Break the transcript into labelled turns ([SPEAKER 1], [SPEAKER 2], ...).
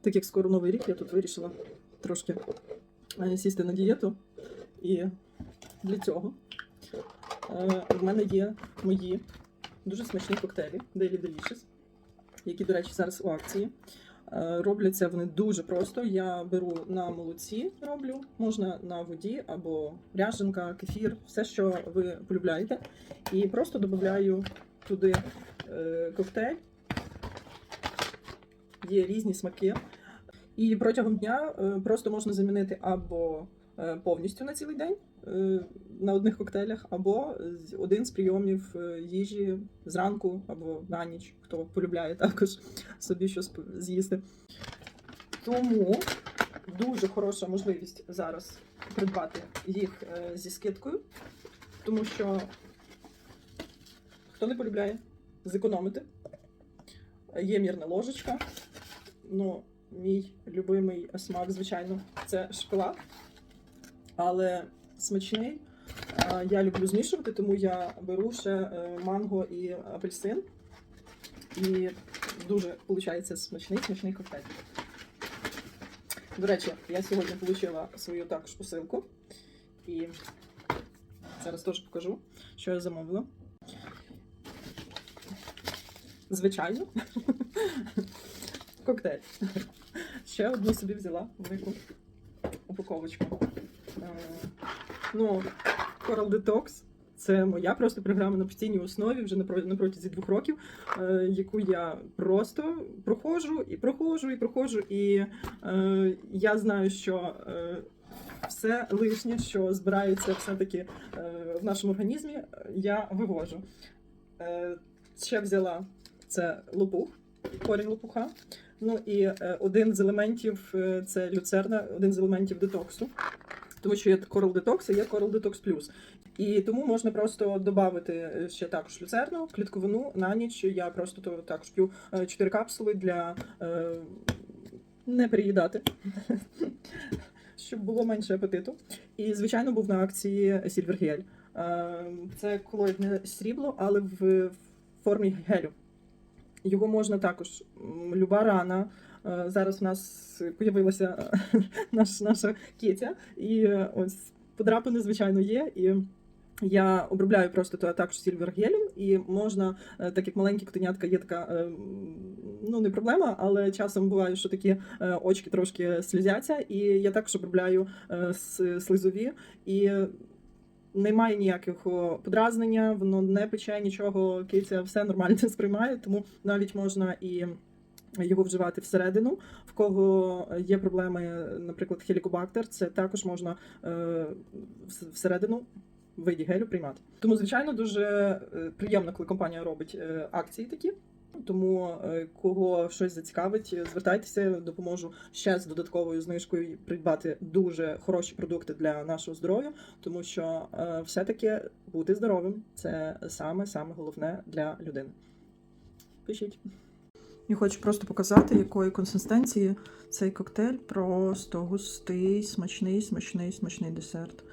[SPEAKER 1] Так як скоро новий рік, я тут вирішила трошки е, сісти на дієту. І для цього е, в мене є мої дуже смачні коктейлі Daily Delicious, які, до речі, зараз у акції. Е, Робляться вони дуже просто. Я беру на молоці, роблю, можна на воді або ряженка, кефір, все, що ви полюбляєте. І просто додаю туди коктейль. Є різні смаки. І протягом дня е, просто можна замінити або е, повністю на цілий день е, на одних коктейлях, або один з прийомів їжі зранку або на ніч, хто полюбляє також собі щось з'їсти. Тому дуже хороша можливість зараз придбати їх зі скидкою, тому що хто не полюбляє, зекономити. Є мірна ложечка. Ну, мій любимий смак, звичайно, це шоколад. Але смачний. Я люблю змішувати, тому я беру ще е, манго і апельсин. І дуже виходить смачний, смачний коктейль. До речі, я сьогодні отримала свою також посилку. І зараз теж покажу, що я замовила. Звичайно. Коктейль. Ще одну собі взяла велику упаковочку. Е, Ну, Coral Detox. Це моя просто програма на постійній основі вже на протязі двох років, е, яку я просто проходжу і проходжу, і проходжу. І е, я знаю, що все лишнє, що збирається все-таки е, в нашому організмі, я вивожу. Е, ще взяла це лопух, корінь лопуха. Ну і е, один з елементів е, це люцерна, один з елементів детоксу. Тому що є Coral Detox і є Coral Detox Plus. І тому можна просто додати ще також люцерну, клітковину на ніч. Я просто то також п'ю 4 капсули для е, не переїдати, щоб було менше апетиту. І, звичайно, був на акції. Е, Це колоїдне срібло, але в формі гелю. Його можна також. Люба рана. Е, Зараз в нас з'явилася наш, наша кітя, і е, ось подрапини, звичайно, є. І я обробляю просто то також сільвергелем, і можна, е, так як маленькі котенятка, є така е, ну не проблема, але часом буває, що такі е, очки трошки слізяться, і я також обробляю е, слизові і. Немає ніякого подразнення, воно не пече нічого, киця все нормально сприймає, тому навіть можна і його вживати всередину. В кого є проблеми, наприклад, хелікобактер, це також можна е, вс- всередину виді гелю приймати. Тому, звичайно, дуже е, приємно, коли компанія робить е, акції такі. Тому е, кого щось зацікавить, звертайтеся, допоможу ще з додатковою знижкою придбати дуже хороші продукти для нашого здоров'я, тому що е, все-таки бути здоровим це саме саме головне для людини. Пишіть. Я хочу просто показати, якої консистенції цей коктейль. Просто густий, смачний, смачний, смачний десерт.